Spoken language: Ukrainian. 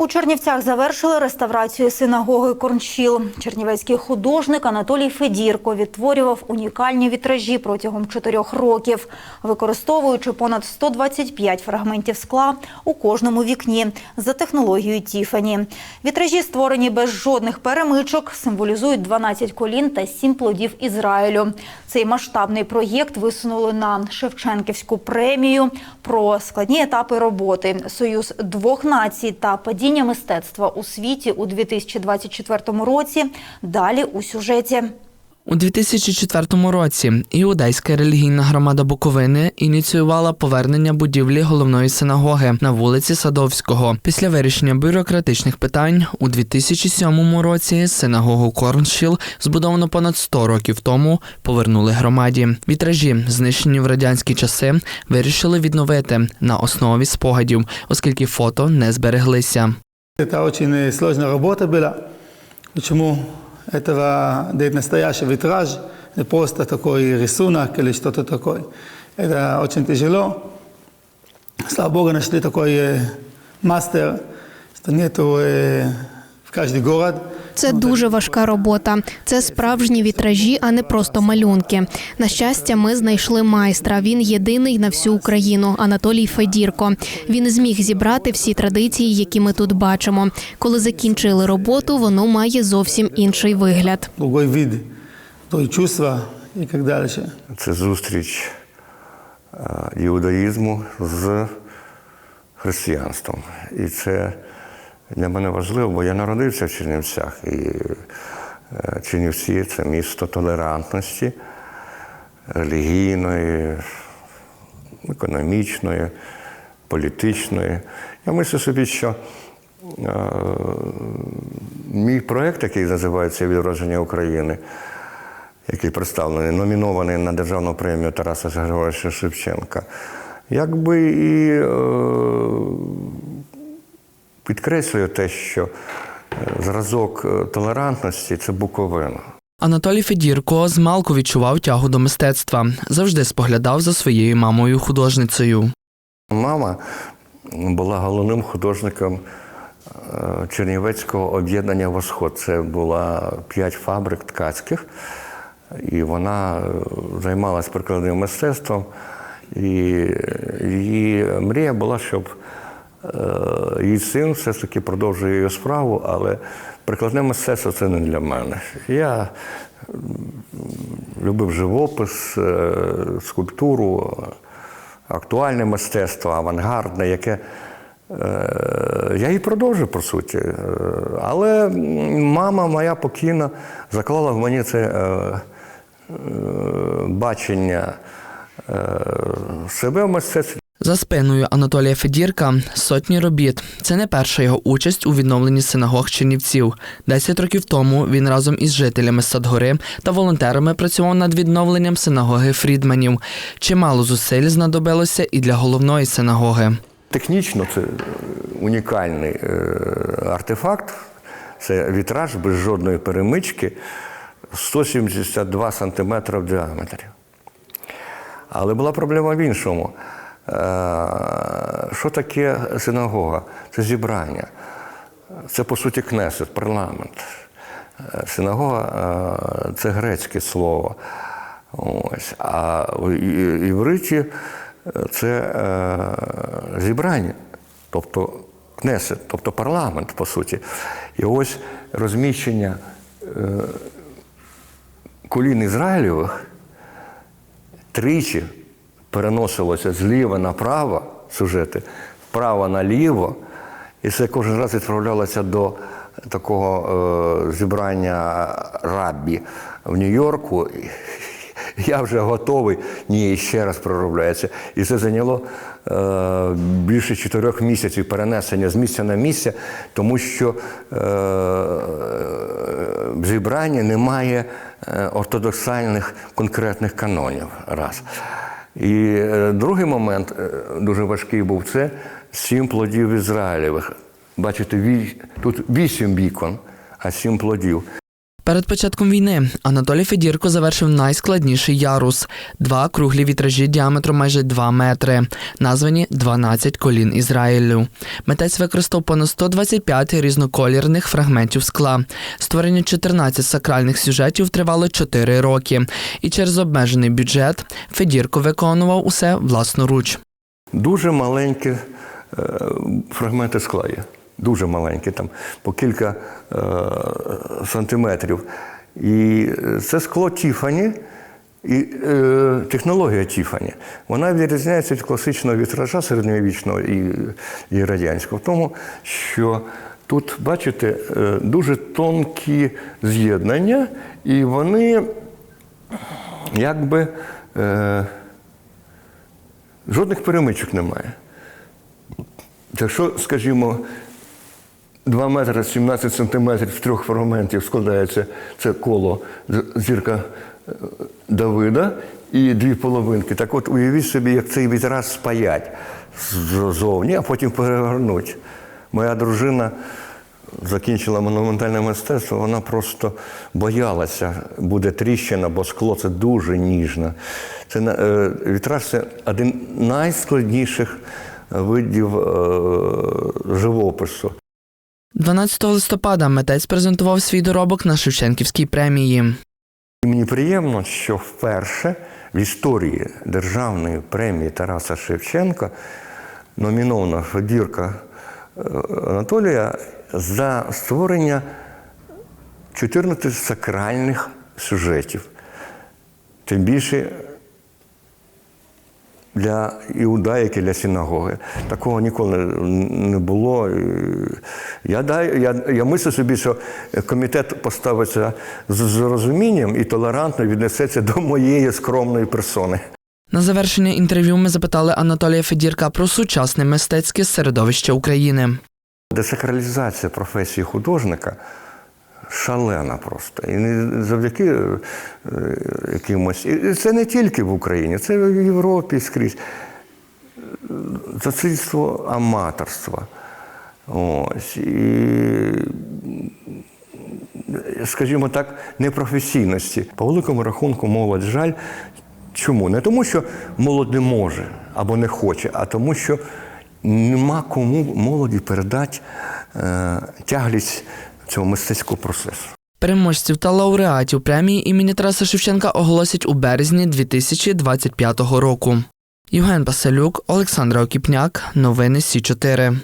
У Чернівцях завершили реставрацію синагоги Корншіл. Чернівецький художник Анатолій Федірко відтворював унікальні вітражі протягом чотирьох років, використовуючи понад 125 фрагментів скла у кожному вікні за технологією Тіфані. Вітражі, створені без жодних перемичок, символізують 12 колін та 7 плодів Ізраїлю. Цей масштабний проєкт висунули на Шевченківську премію про складні етапи роботи, союз двох націй та падіння мистецтва у світі у 2024 році. Далі у сюжеті. У 2004 році іудейська релігійна громада Буковини ініціювала повернення будівлі головної синагоги на вулиці Садовського. Після вирішення бюрократичних питань у 2007 році синагогу Корншіл, збудовано понад 100 років тому, повернули громаді. Вітражі, знищені в радянські часи, вирішили відновити на основі спогадів, оскільки фото не збереглися. Это очень э, сложная работа была. Почему этого делать настоящий витраж, не просто такой рисунок или что-то такое. Это очень тяжело. Слава Богу, нашли такой э, мастер, что нету э, в каждый город. Це дуже важка робота. Це справжні вітражі, а не просто малюнки. На щастя, ми знайшли майстра. Він єдиний на всю Україну. Анатолій Федірко. Він зміг зібрати всі традиції, які ми тут бачимо. Коли закінчили роботу, воно має зовсім інший вигляд. Другой вид, другие чувства и как дальше. Це зустріч е, іудаїзму з християнством. І це для мене важливо, бо я народився в Чернівцях. І е, Чернівці це місто толерантності, релігійної, економічної, політичної. Я мислю собі, що е, мій проєкт, який називається Відродження України, який представлений, номінований на державну премію Тараса Григоровича Шевченка, якби і підкреслює те, що е, зразок е, толерантності це Буковина. Анатолій Федірко змалку відчував тягу до мистецтва, завжди споглядав за своєю мамою художницею. Мама була головним художником е, Чернівецького об'єднання Восход. Це була п'ять фабрик ткацьких, і вона займалася прикладним мистецтвом. І її мрія була, щоб її син все ж таки продовжує її справу, але прикладне мистецтво це не для мене. Я любив живопис, е, скульптуру, актуальне мистецтво, авангардне, яке е, я і продовжую, по суті. Е, Але мама моя покійна заклала в мені це е, е, бачення е, себе в мистецтві. За спиною Анатолія Федірка сотні робіт. Це не перша його участь у відновленні синагог Чернівців. Десять років тому він разом із жителями Садгори та волонтерами працював над відновленням синагоги Фрідманів. Чимало зусиль знадобилося і для головної синагоги. Технічно це унікальний е, артефакт. Це вітраж без жодної перемички 172 сантиметри в діаметрі. Але була проблема в іншому. Е, Що таке синагога? Це зібрання. Це, по суті, кнесет, парламент. Е, Синагога е, це грецьке слово. Ось. А в івриті це зібрання, тобто кнесет, тобто парламент, по суті. І ось розміщення колін Ізраїльових тричі переносилося зліва направо сюжети, вправо наліво, і це кожен раз відправлялося до такого е, зібрання раббі в Нью-Йорку. Я вже готовий, ні, ще раз проробляється. І це зайняло е, більше чотирьох місяців перенесення з місця на місце, тому що е, в зібранні немає е, ортодоксальних конкретних канонів. Раз. І е, другий момент е, дуже важкий був це сім плодів Ізраїлевих. Бачите, ві- тут вісім вікон, а сім плодів. Перед початком війни Анатолій Федірко завершив найскладніший ярус два круглі вітражі діаметром майже 2 метри, названі «12 колін Ізраїлю. Митець використав понад 125 різноколірних фрагментів скла. Створення 14 сакральних сюжетів тривало 4 роки, і через обмежений бюджет Федірко виконував усе власноруч. Дуже маленькі е, фрагменти скла є. Дуже маленькі, там по кілька е, сантиметрів. І це скло Тіфані і е, технологія Тіфані. Вона відрізняється від класичного вітража середньовічного і, і радянського в тому, що тут, бачите, е, дуже тонкі з'єднання, і вони якби. Е, Жодних перемичок немає. Якщо, скажімо, 2 метри 17 сантиметрів з трьох фрагментів складається це коло зірка е, Давида і дві половинки. Так от уявіть собі, як цей вітраж спаять ззовні, а потім перевернуть. Моя дружина закінчила монументальне мистецтво, вона просто боялася, буде тріщина, бо скло це дуже ніжне. Це е, вітраж це один з найскладніших видів е, живопису. 12 листопада митець презентував свій доробок на Шевченківській премії. Мені приємно, що вперше в історії Державної премії Тараса Шевченка номінована Федірка е, Анатолія за створення 14 сакральних сюжетів. Тим більше для іуда, як і для синагоги. Такого ніколи не було. Я, дай- я, я мислю собі, що комітет поставиться з розумінням і толерантно віднесеться до моєї скромної персони. На завершення інтерв'ю ми запитали Анатолія Федірка про сучасне мистецьке середовище України. Десакралізація професії художника шалена просто. І не завдяки е, якимось. І це не тільки в Україні, це в Європі скрізь. Зацильство аматорства. Ось. І, скажімо так, непрофесійності. По великому рахунку молодь жаль. Чому? Не тому, що молодь не може або не хоче, а тому, що нема кому молоді передати е, тяглість цього мистецького процесу. Переможців та лауреатів премії імені Тараса Шевченка оголосять у березні 2025 року. Євген Паселюк, Олександра Окіпняк. Новини Сі 4